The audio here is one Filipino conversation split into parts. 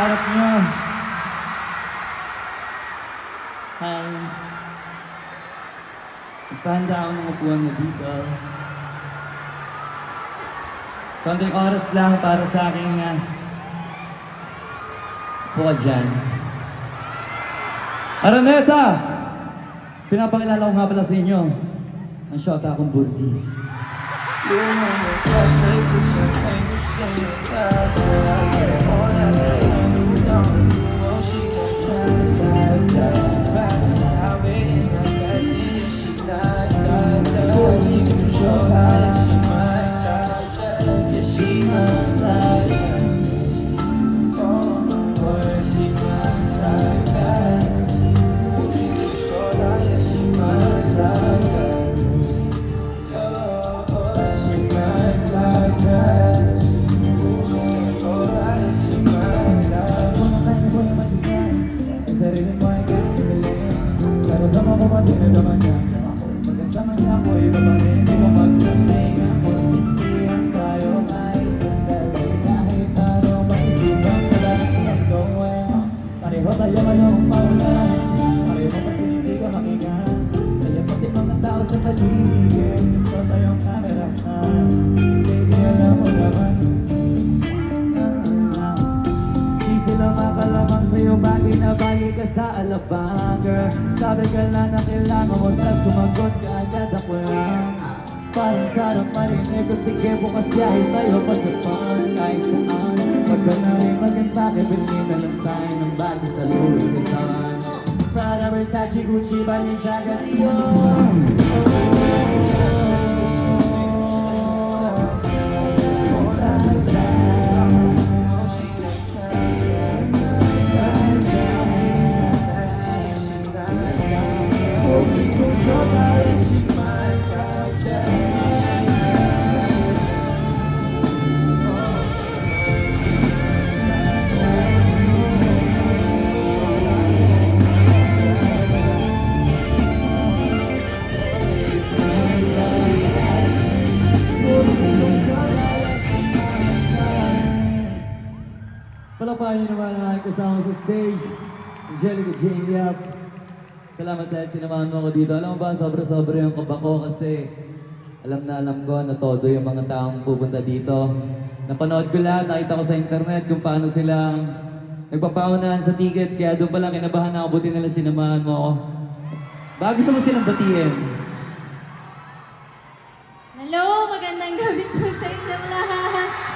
Harap nyo. Hi. Nagpahanda ako ng upuan mo dito. Konting oras lang para sa aking uh, upo ka dyan. Araneta! Pinapakilala ko nga pala sa inyo. Ang shota akong Burgis. Sarili ka sa alabang Girl, sabi ka lang na kailangan mo Na sumagot ka agad ako lang Parang sarap marinig ko Sige bukas biyahe tayo pagdapan Kahit saan. Pag ka na rin maganda Bibili na lang tayo ng Versace, Gucci, Balenciaga, Dior kasama sa stage, Angelica Jane Yap. Salamat dahil sinamahan mo ako dito. Alam mo ba, sobra-sobra yung kaba ko kasi alam na alam ko na todo yung mga taong pupunta dito. Napanood ko lahat, nakita ko sa internet kung paano sila nagpapaunahan sa ticket. Kaya doon pa lang kinabahan ako, buti nila sinamahan mo ako. Baka gusto mo silang batiin. Hello, magandang gabi po sa inyong lahat.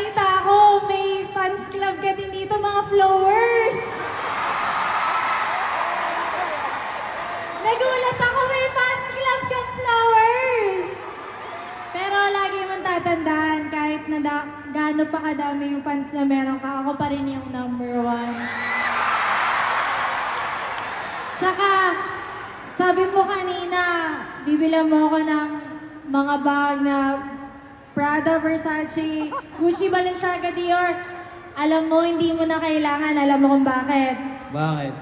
Nabalita ako, may fans club ka din dito, mga flowers. Nagulat ako, may fans club ka flowers. Pero lagi mong tatandaan, kahit na da- gaano pa kadami yung fans na meron ka, ako pa rin yung number one. Tsaka, sabi mo kanina, bibilang mo ako ng mga bag na Prada, Versace, Gucci, Balenciaga, Dior. Alam mo, hindi mo na kailangan. Alam mo kung bakit. Bakit?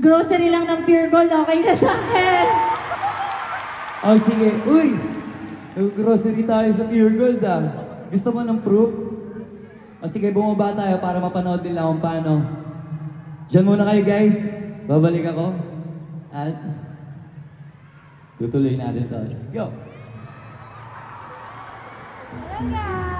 Grocery lang ng pure gold, okay na sa akin. Oh, sige. Uy! Nag-grocery tayo sa Pure Gold ah. Gusto mo ng proof? O sige, bumaba tayo para mapanood nila kung paano. Diyan muna kayo guys. Babalik ako. At tutuloy natin to. Let's go! Hello guys!